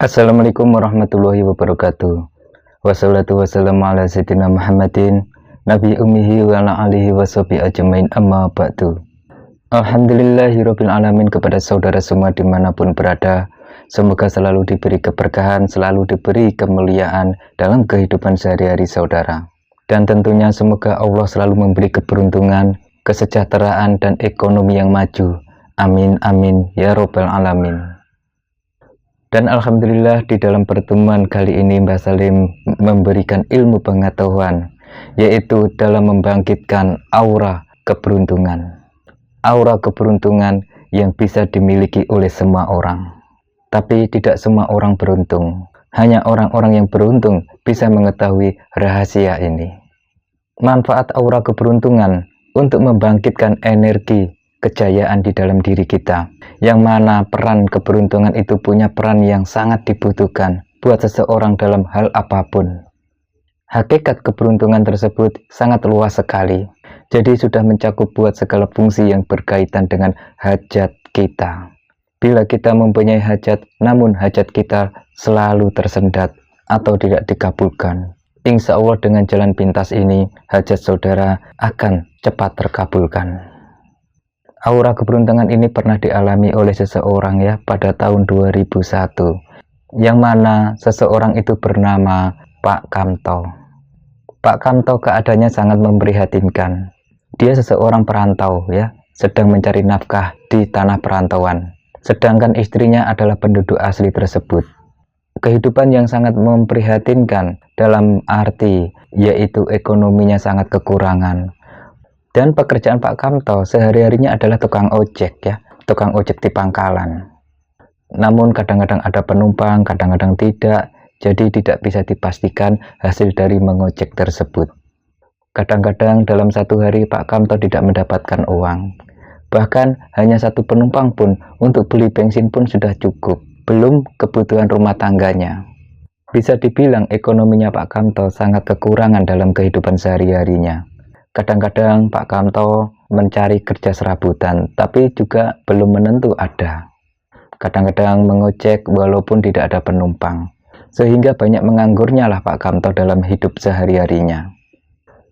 Assalamualaikum warahmatullahi wabarakatuh. Wassalatu wassalamu ala sayyidina Muhammadin Nabi ummihi wa ala alihi wa ajmain amma ba'du. Alamin kepada saudara semua di mana pun berada. Semoga selalu diberi keberkahan, selalu diberi kemuliaan dalam kehidupan sehari-hari saudara. Dan tentunya semoga Allah selalu memberi keberuntungan, kesejahteraan, dan ekonomi yang maju. Amin amin ya robbal alamin dan Alhamdulillah di dalam pertemuan kali ini Mbah Salim memberikan ilmu pengetahuan yaitu dalam membangkitkan aura keberuntungan. Aura keberuntungan yang bisa dimiliki oleh semua orang. Tapi tidak semua orang beruntung. Hanya orang-orang yang beruntung bisa mengetahui rahasia ini. Manfaat aura keberuntungan untuk membangkitkan energi kejayaan di dalam diri kita yang mana peran keberuntungan itu punya peran yang sangat dibutuhkan buat seseorang dalam hal apa pun. Hakikat keberuntungan tersebut sangat luas sekali jadi sudah mencakup buat segala fungsi yang berkaitan dengan hajat kita. Bila kita mempunyai hajat namun hajat kita selalu tersendat atau tidak dikabulkan Insya Allah dengan jalan pintas ini hajat saudara akan cepat terkabulkan aura keberuntungan ini pernah dialami oleh seseorang ya pada tahun 2001 yang mana seseorang itu bernama Pak Kamto. Pak Kamto keadaannya sangat memprihatinkan. Dia seseorang perantau ya sedang mencari nafkah di tanah perantauan sedangkan istrinya adalah penduduk asli tersebut. Kehidupan yang sangat memprihatinkan dalam arti yaitu ekonominya sangat kekurangan dan pekerjaan Pak Kamto sehari-harinya adalah tukang ojek ya, tukang ojek di pangkalan. Namun kadang-kadang ada penumpang, kadang-kadang tidak, jadi tidak bisa dipastikan hasil dari mengojek tersebut. Kadang-kadang dalam satu hari Pak Kamto tidak mendapatkan uang. Bahkan hanya satu penumpang pun untuk beli bensin pun sudah cukup, belum kebutuhan rumah tangganya. Bisa dibilang ekonominya Pak Kamto sangat kekurangan dalam kehidupan sehari-harinya. Kadang-kadang Pak Kamto mencari kerja serabutan, tapi juga belum menentu ada. Kadang-kadang mengojek walaupun tidak ada penumpang, sehingga banyak menganggurnya lah Pak Kamto dalam hidup sehari-harinya.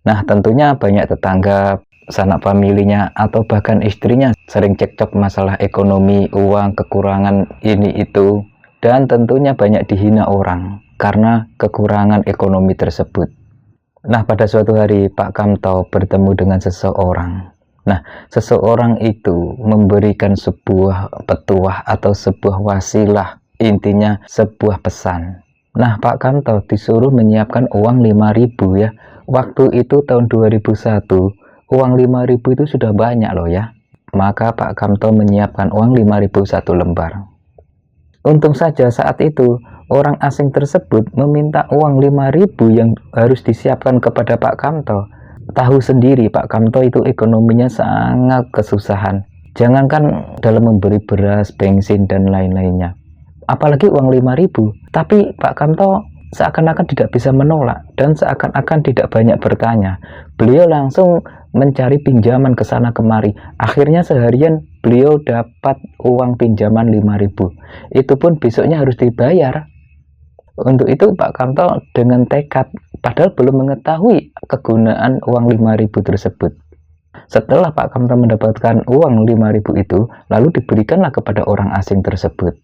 Nah tentunya banyak tetangga, sanak familinya, atau bahkan istrinya sering cekcok masalah ekonomi, uang, kekurangan ini itu, dan tentunya banyak dihina orang karena kekurangan ekonomi tersebut. Nah, pada suatu hari Pak Kamto bertemu dengan seseorang. Nah, seseorang itu memberikan sebuah petuah atau sebuah wasilah, intinya sebuah pesan. Nah, Pak Kamto disuruh menyiapkan uang 5000 ya. Waktu itu tahun 2001, uang 5000 itu sudah banyak loh ya. Maka Pak Kamto menyiapkan uang 5000 satu lembar. Untung saja saat itu orang asing tersebut meminta uang 5000 yang harus disiapkan kepada Pak Kamto. Tahu sendiri Pak Kamto itu ekonominya sangat kesusahan. Jangankan dalam memberi beras, bensin, dan lain-lainnya. Apalagi uang 5000 Tapi Pak Kamto seakan-akan tidak bisa menolak dan seakan-akan tidak banyak bertanya. Beliau langsung mencari pinjaman ke sana kemari. Akhirnya seharian beliau dapat uang pinjaman 5000 Itu pun besoknya harus dibayar. Untuk itu Pak Kamto dengan tekad padahal belum mengetahui kegunaan uang 5000 tersebut. Setelah Pak Kamto mendapatkan uang 5000 itu, lalu diberikanlah kepada orang asing tersebut.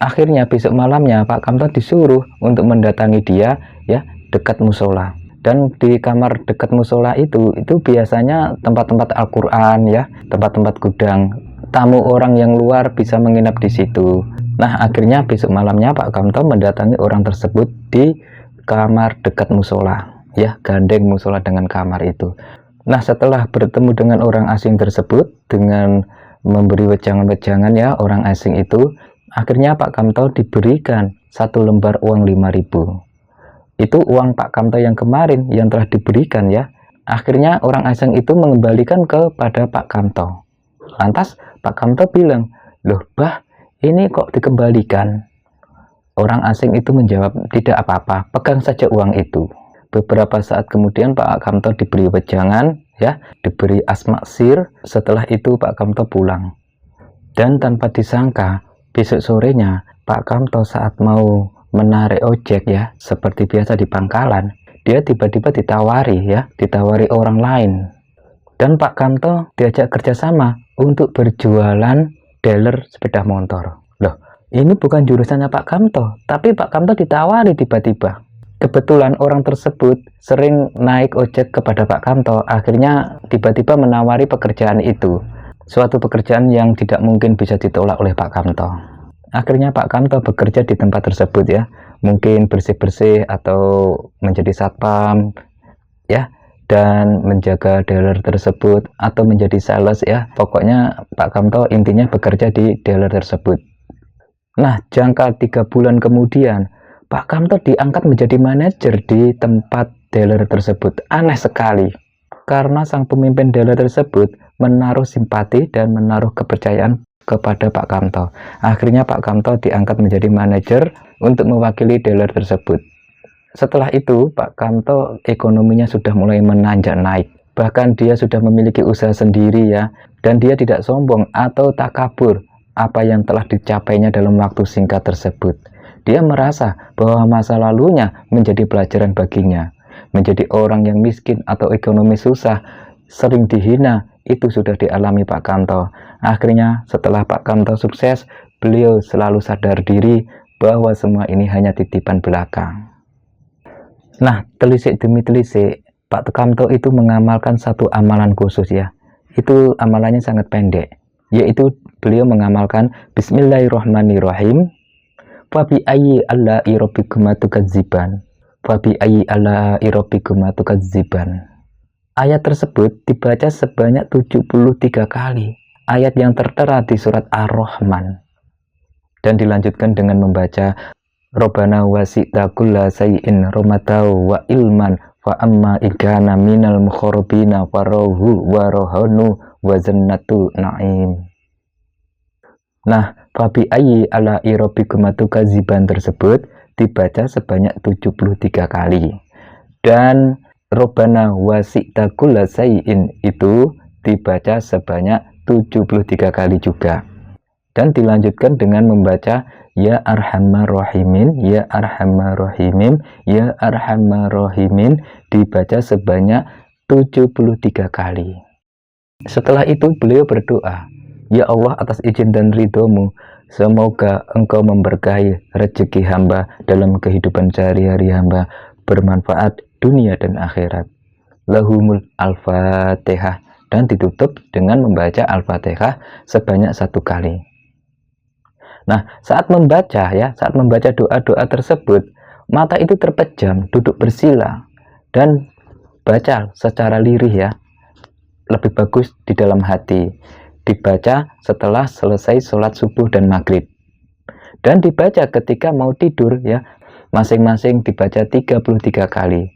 Akhirnya besok malamnya Pak Kamto disuruh untuk mendatangi dia ya dekat musola. Dan di kamar dekat musola itu itu biasanya tempat-tempat Al-Qur'an ya, tempat-tempat gudang. Tamu orang yang luar bisa menginap di situ Nah, akhirnya besok malamnya Pak Kamto mendatangi orang tersebut di kamar dekat musola, ya, gandeng musola dengan kamar itu. Nah, setelah bertemu dengan orang asing tersebut dengan memberi wejangan-wejangan ya orang asing itu, akhirnya Pak Kamto diberikan satu lembar uang 5000. Itu uang Pak Kamto yang kemarin yang telah diberikan ya. Akhirnya orang asing itu mengembalikan kepada Pak Kamto. Lantas Pak Kamto bilang, "Loh, Bah, ini kok dikembalikan? Orang asing itu menjawab, tidak apa-apa, pegang saja uang itu. Beberapa saat kemudian Pak Kamto diberi wejangan, ya, diberi asma sir. Setelah itu Pak Kamto pulang. Dan tanpa disangka, besok sorenya Pak Kamto saat mau menarik ojek ya, seperti biasa di pangkalan, dia tiba-tiba ditawari ya, ditawari orang lain. Dan Pak Kamto diajak kerjasama untuk berjualan dealer sepeda motor. Loh, ini bukan jurusannya Pak Kamto, tapi Pak Kamto ditawari tiba-tiba. Kebetulan orang tersebut sering naik ojek kepada Pak Kamto, akhirnya tiba-tiba menawari pekerjaan itu. Suatu pekerjaan yang tidak mungkin bisa ditolak oleh Pak Kamto. Akhirnya Pak Kamto bekerja di tempat tersebut ya, mungkin bersih-bersih atau menjadi satpam, ya, dan menjaga dealer tersebut atau menjadi sales ya. Pokoknya Pak Kamto intinya bekerja di dealer tersebut. Nah, jangka tiga bulan kemudian, Pak Kamto diangkat menjadi manajer di tempat dealer tersebut. Aneh sekali, karena sang pemimpin dealer tersebut menaruh simpati dan menaruh kepercayaan kepada Pak Kamto. Akhirnya Pak Kamto diangkat menjadi manajer untuk mewakili dealer tersebut. Setelah itu, Pak Kamto ekonominya sudah mulai menanjak naik. Bahkan dia sudah memiliki usaha sendiri ya, dan dia tidak sombong atau takabur apa yang telah dicapainya dalam waktu singkat tersebut. Dia merasa bahwa masa lalunya menjadi pelajaran baginya. Menjadi orang yang miskin atau ekonomi susah, sering dihina, itu sudah dialami Pak Kamto. Akhirnya setelah Pak Kamto sukses, beliau selalu sadar diri bahwa semua ini hanya titipan belakang. Nah, telisik demi telisik, Pak Kamto itu mengamalkan satu amalan khusus ya. Itu amalannya sangat pendek, yaitu beliau mengamalkan Bismillahirrahmanirrahim Fabi ayyi alla irobikuma tukadziban. Fabi ayyi alla irobikuma tukadziban. Ayat tersebut dibaca sebanyak 73 kali. Ayat yang tertera di surat Ar-Rahman. Dan dilanjutkan dengan membaca Robana wasi'ta kulla sayin romatau wa ilman fa amma ikana minal mukharabina farohu wa rohanu wa na'im. Nah, Fabi ayi ala irobigumatuka ziban tersebut dibaca sebanyak 73 kali. Dan Robana wasi'ta kulla sayin itu dibaca sebanyak 73 kali juga. Dan dilanjutkan dengan membaca Ya Arhamar Rahimin, Ya Arhamar Rahimin, Ya Arhamar Rahimin dibaca sebanyak 73 kali. Setelah itu beliau berdoa, Ya Allah atas izin dan ridhomu, semoga engkau memberkahi rezeki hamba dalam kehidupan sehari-hari hamba, bermanfaat dunia dan akhirat. Lahumul Al-Fatihah dan ditutup dengan membaca Al-Fatihah sebanyak satu kali. Nah, saat membaca ya, saat membaca doa-doa tersebut, mata itu terpejam, duduk bersila dan baca secara lirih ya. Lebih bagus di dalam hati dibaca setelah selesai sholat subuh dan maghrib. Dan dibaca ketika mau tidur ya. Masing-masing dibaca 33 kali.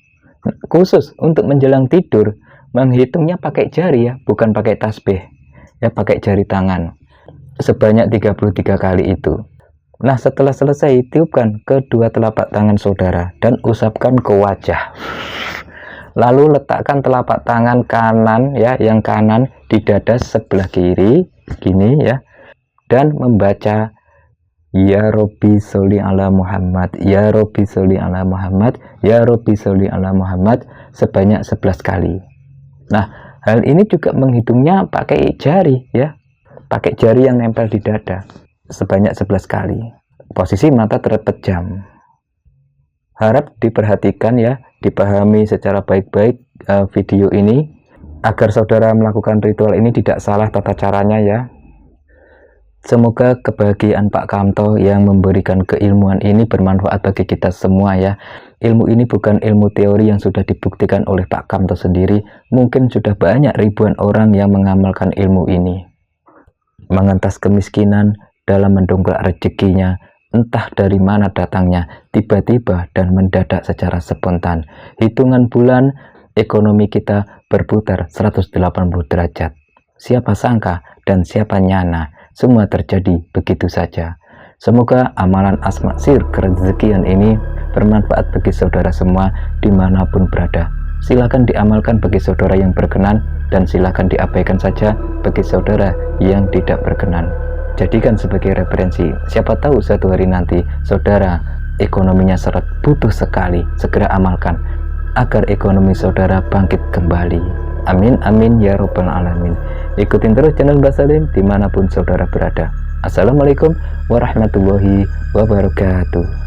Khusus untuk menjelang tidur menghitungnya pakai jari ya bukan pakai tasbih ya pakai jari tangan. Sebanyak 33 kali itu. Nah setelah selesai tiupkan kedua telapak tangan saudara dan usapkan ke wajah lalu letakkan telapak tangan kanan ya yang kanan di dada sebelah kiri gini ya. Dan membaca Ya Robi Soli ala Muhammad Ya Robi Soli ala Muhammad Ya Robi Soli ala Muhammad sebanyak 11 kali. Nah hal ini juga menghitungnya pakai jari ya pakai jari yang nempel di dada sebanyak 11 kali. Posisi mata terpejam harap diperhatikan ya dipahami secara baik-baik uh, video ini agar saudara melakukan ritual ini tidak salah tata caranya ya Semoga kebahagiaan Pak Kamto yang memberikan keilmuan ini bermanfaat bagi kita semua ya. Ilmu ini bukan ilmu teori yang sudah dibuktikan oleh Pak Kamto sendiri. Mungkin sudah banyak ribuan orang yang mengamalkan ilmu ini. Mengentas kemiskinan dalam mendongkrak rezekinya, entah dari mana datangnya, tiba-tiba dan mendadak secara spontan. Hitungan bulan, ekonomi kita berputar 180 derajat. Siapa sangka dan siapa nyana, semua terjadi begitu saja. Semoga amalan asma sir kerezekian ini bermanfaat bagi saudara semua di mana pun berada. Silakan diamalkan bagi saudara yang berkenan dan silakan diabaikan saja bagi saudara yang tidak berkenan. Jadikan sebagai referensi. Siapa tahu suatu hari nanti saudara ekonominya seret butuh sekali, segera amalkan agar ekonomi saudara bangkit kembali. Amin amin ya robbal alamin. Ikutin terus channel Basalim di mana pun saudara berada. Assalamualaikum warahmatullahi wabarakatuh.